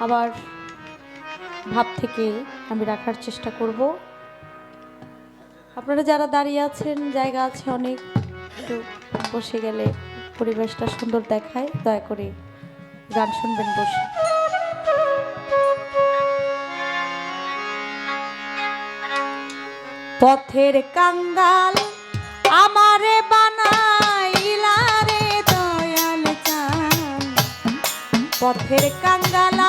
আবার ভাব থেকে আমি রাখার চেষ্টা করব। আপনারা যারা দাঁড়িয়ে আছেন, জায়গা আছে অনেক, একটু বসে গেলে পরিবেশটা সুন্দর দেখায়, দয়া করে গান শুনবেন বসে। পথের কাঙ্গাল আমারে বানাইলা রে দয়াল চান। পথের কাঙ্গাল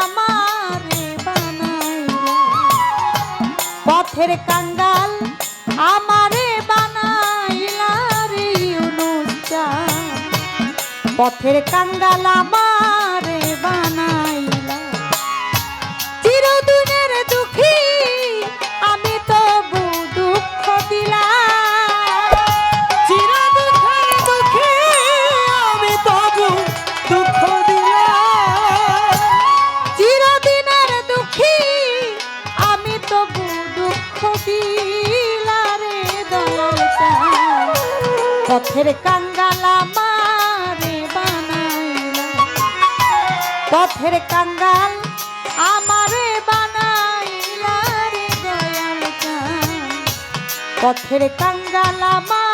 পথের কাঙ্গাল আমারে বানাইলা রে ইউনুস পথের কাঙ্গাল আমারে পথের কাঙ্গালা মারে বানাইলা পথের কাঙ্গাল আমারে বানাইলা রে দয়াল। পথের কাঙ্গাল আমারে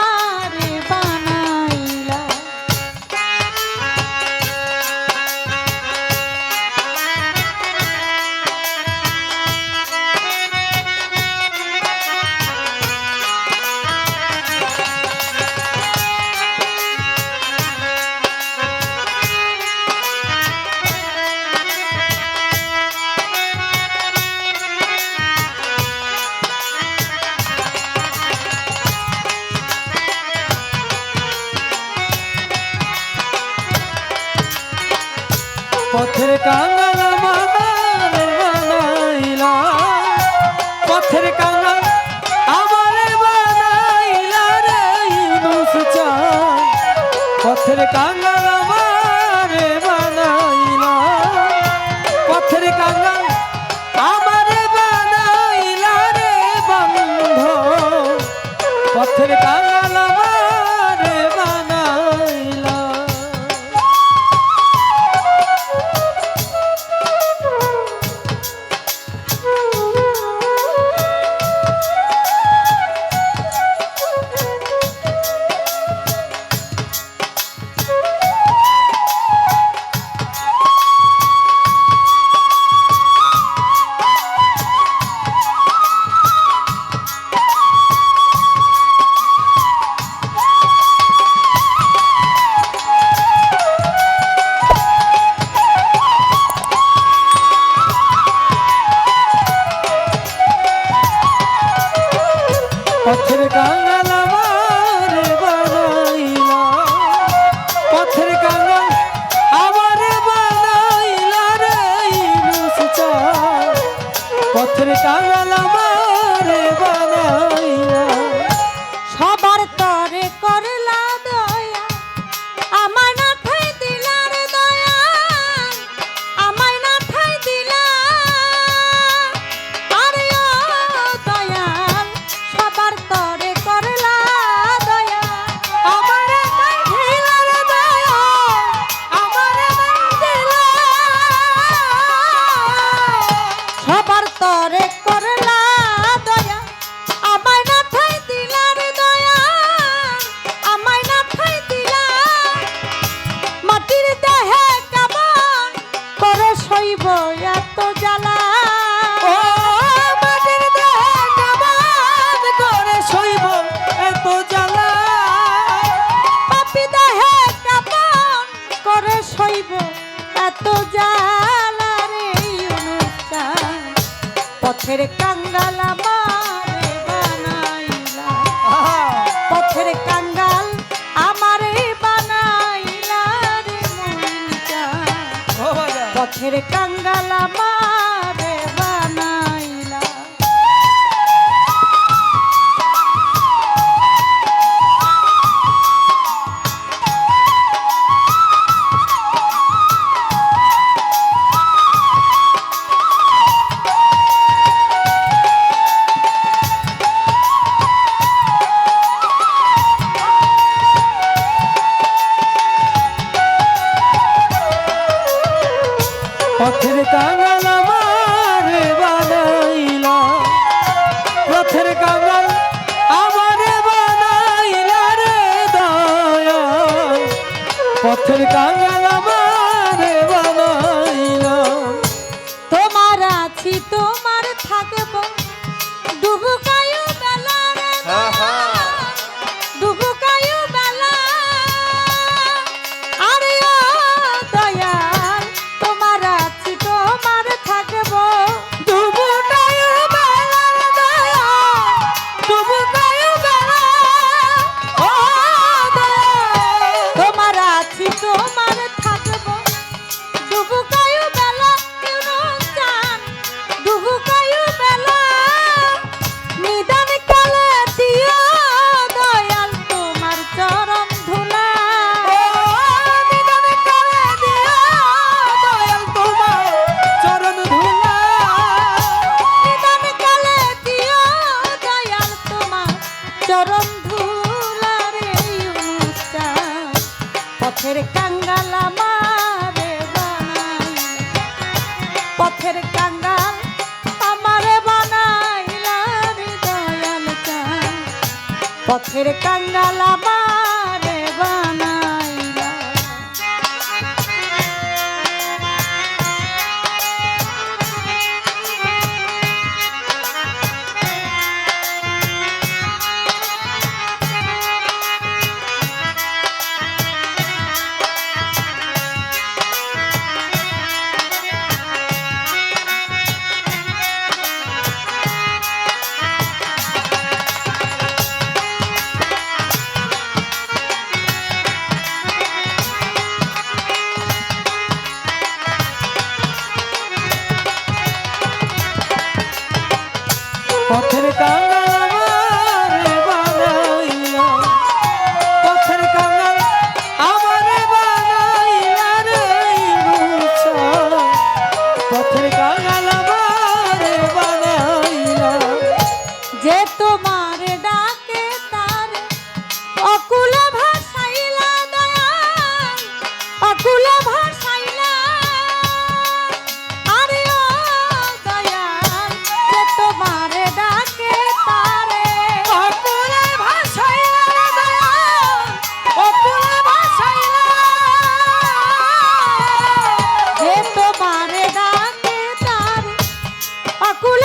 পথের পথের কাঙ্গাল আমারে বানাইলা। পথের কাঙ্গাল আমারে বানাইলা রে মন বাবা। পথের কাঙ্গাল আমারে सरकार পথের কাঙ্গালা অকুল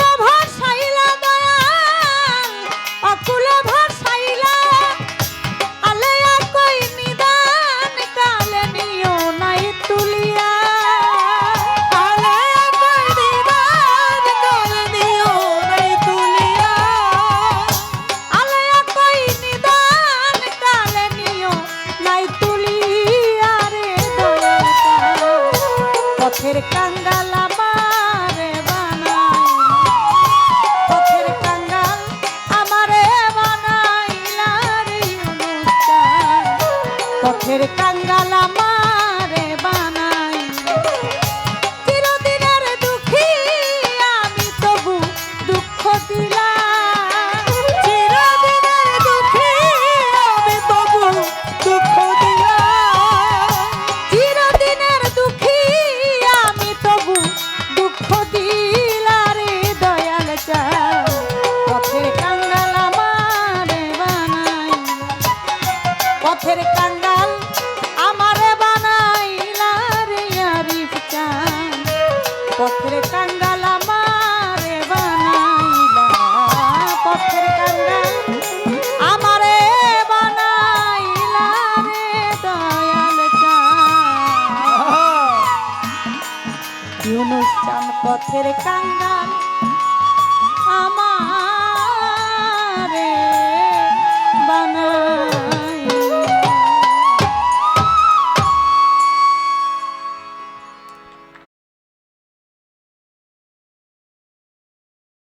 কাঙ্গালা মা পথের কাঙ্গাল আমারে বানাইলা, পথের কাঙ্গাল আমারে বানাইলা রে দয়াল ইউনুস চান পথের কাঙ্গাল আমার